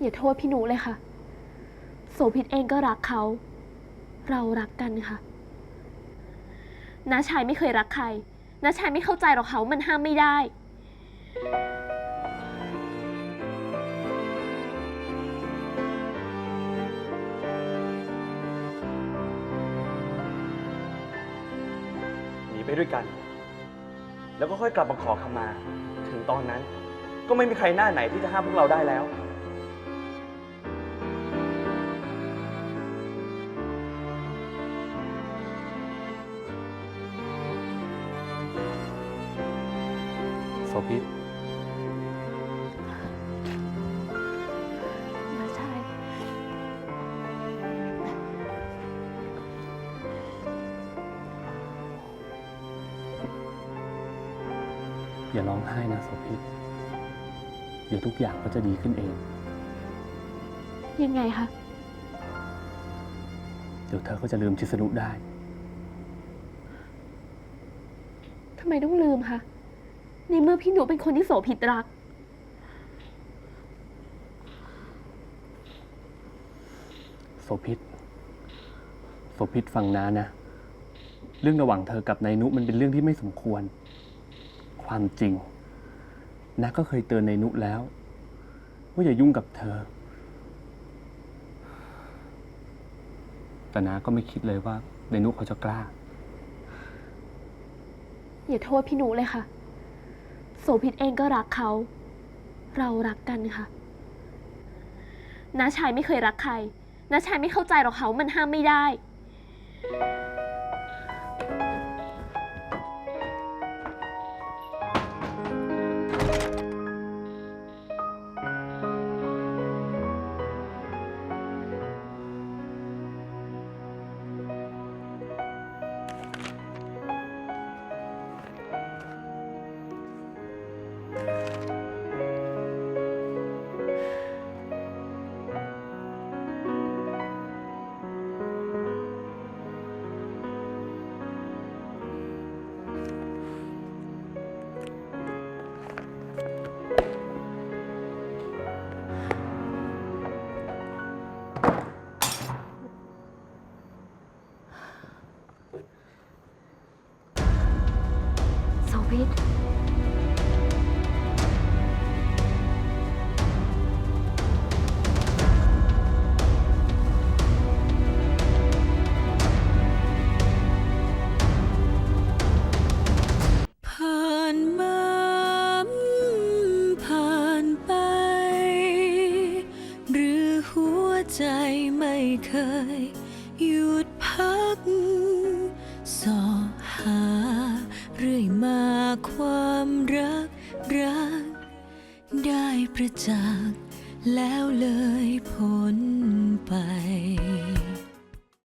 อย่าโทษพี่หนูเลยค่ะ โสภิตเองก็รักเขา เรารักกันค่ะน้าชายไม่เคยรักใครน้าชายไม่เข้าใจหรอกเขามันห้ามไม่ได้ หนีไปด้วยกัน แล้วก็ค่อยกลับมาขอขมา ถึงตอนนั้นก็ไม่มีใครหน้าไหนที่จะห้ามพวกเราได้แล้ว โสภิตน้าชายอย่าร้องไห้นะโสภิตเดี๋ยวทุกอย่างก็จะดีขึ้นเอง ยังไงคะ เดี๋ยวเธอก็จะลืมชิสนุได้ ทำไมต้องลืมคะ ในเมื่อพี่หนูเป็นคนที่โสภิตรัก โสภิตโสภิตฟังนะนะ เรื่องระหว่างเธอกับนายนุมันเป็นเรื่องที่ไม่สมควร ความจริงนะก็เคยเตือนนายนุแล้ว ว่าอย่ายุ่งกับเธอ แต่นาก็ไม่คิดเลยว่านายนุเขาจะกล้า อย่าโทษพี่หนูเลยค่ะ โสภิตเองก็รักเขา เรารักกันค่ะน้าชายไม่เคยรักใครน้าชายไม่เข้าใจหรอกเขามันห้ามไม่ได้ โใจไม่เคยหยุดพักสอหาเรื่อยมาความรักรัก ได้ประจักษ์แล้วเลยพ้นไป